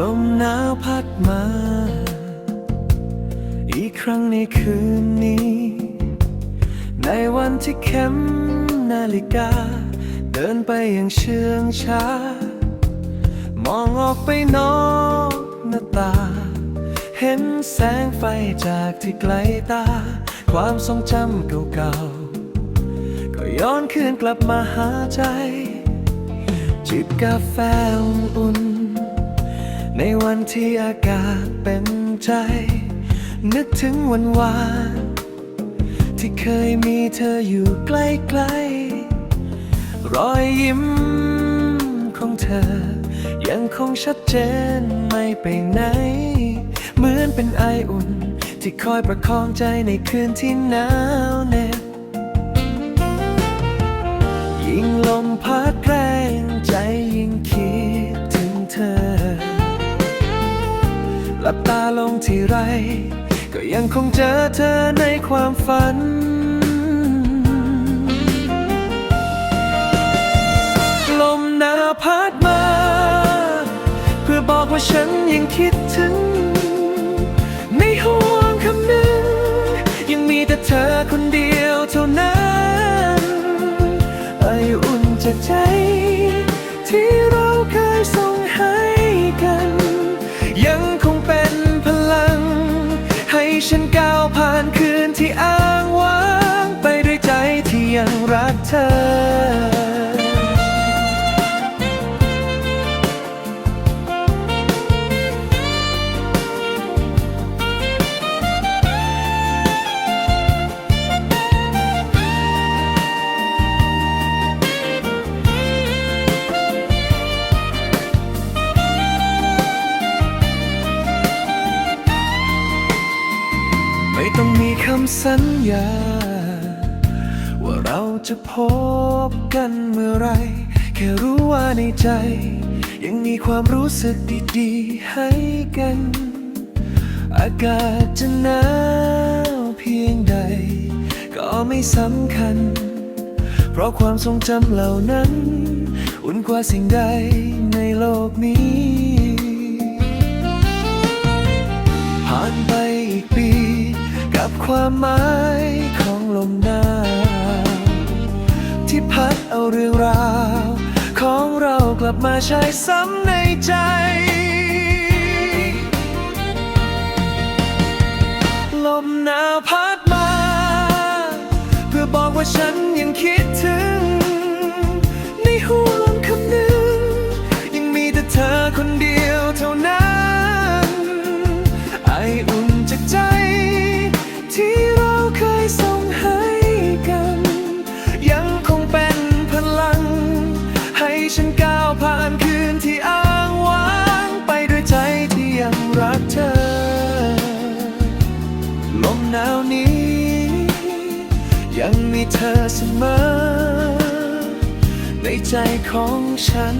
ลมหนาวพัดมา อีกครั้งในคืนนี้ ในวันที่เข้มนาฬิกา เดินไปอย่างเชื่องช้า มองออกไปนอกหน้าตา เห็นแสงไฟจากที่ไกลตา ความทรงจำเก่าๆ ก็ย้อนคืนกลับมาหาใจ จิบกาแฟอุ่นๆ ในวันที่อากาศเป็นใจ นึกถึงวันวานที่เคยมีเธออยู่ใกล้ๆรอยยิ้มของเธอ ยังคงชัดเจนไม่ไปไหน เหมือนเป็นไออุ่นที่คอยประคองใจในคืนที่หนาวเหน็ ลับตาลงที่ไร ก็ยังคงเจอเธอในความฝัน ลมหนาวพัดมา เพื่อบอกว่าฉันยังคิดถึงในห่วงคำหนึ่งยังมีแต่เธอคนเดียวเท่านั้นไออุ่นจากใจ ที่เราเคยส่ง ฉันก้าวผ่านคืนที่อ้างว้าง ไปด้วยใจที่ยังรักเธอ คำสัญญา ว่าเราจะพบกันเมื่อไร แค่รู้ว่าในใจ ยังมีความรู้สึกดีๆ ให้กัน อากาศจะหนาวเพียงใด ก็ไม่สำคัญ เพราะความทรงจำเหล่านั้น อุ่นกว่าสิ่งใดในโลกนี้ ความหมายของลมหนาวที่พัดเอาเรื่องราว ของเรากลับมาใช้ซ้ำในใจ ยังมีเธอเสมอ ในใจของฉัน